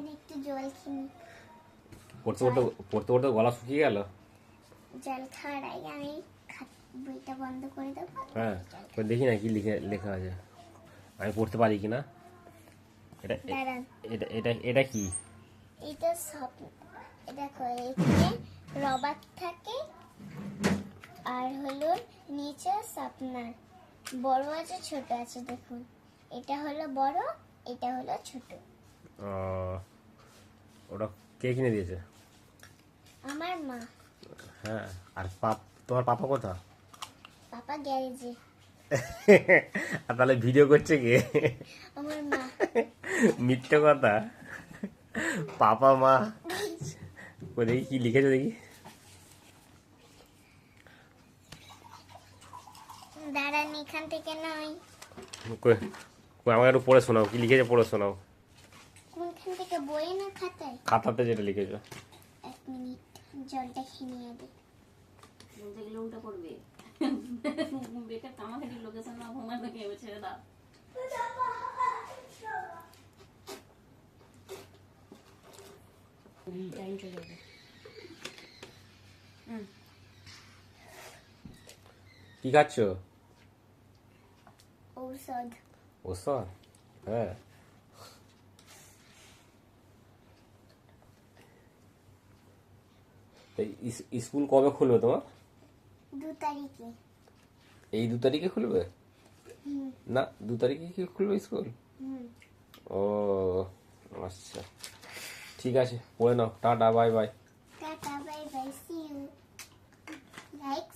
দাঁড়ান একটু জল খেয়ে পড়তে পড়তে পড়তে পড়তে গলা শুকিয়ে গেল? জল খাওয়ার আগে আমি বইটা বন্ধ করে দেবো। হ্যাঁ দেখি না কি লিখে লেখা আছে। আমি পড়তে পারি কি না? এটা এটা এটা এটা কি? এটা সব দেখো এখানে রবার থাকে আর হলো নিচে সাপনার বড় আছে ছোট আছে দেখুন। এটা হলো বড় এটা হলো ছোট। কে কিনে দিয়েছে? আমার মা। হ্যাঁ আর পাপ তোমার পাপা কোথা পাপা গ্যারেজে। আর তাহলে ভিডিও করছে কে? আমার মা। মিথ্যে কথা? পাপা মা। ও দেখি কি লিখেছো দেখি। দাঁড়ান এখান থেকে নয়। আমাকে একটু পড়ে শোনাও কি লিখেছে পড়ে শোনাও। কোনখান থেকে বই না খাতায়? খাতাতে যেটা লিখেছো। এক মিনিট জলটা খেয়ে নিয়ে দিই বলতে গেলে উল্টা পড়বে বেকার কামাখাটি লোকেশন না ঘুমার দেখে ছেড়ে দাও টাইম চলে যাবে কি খাচ্ছ? ঔষধ। ওষুধ হ্যাঁ। স্কুল কবে খুলবে তোমার? দু তারিখে। এই দু তারিখে খুলবে? না দু তারিখে কি খুলবে স্কুল? ও আচ্ছা। ঠিক আছে পড়ে নাও। Tata bye bye. Tata bye bye see you like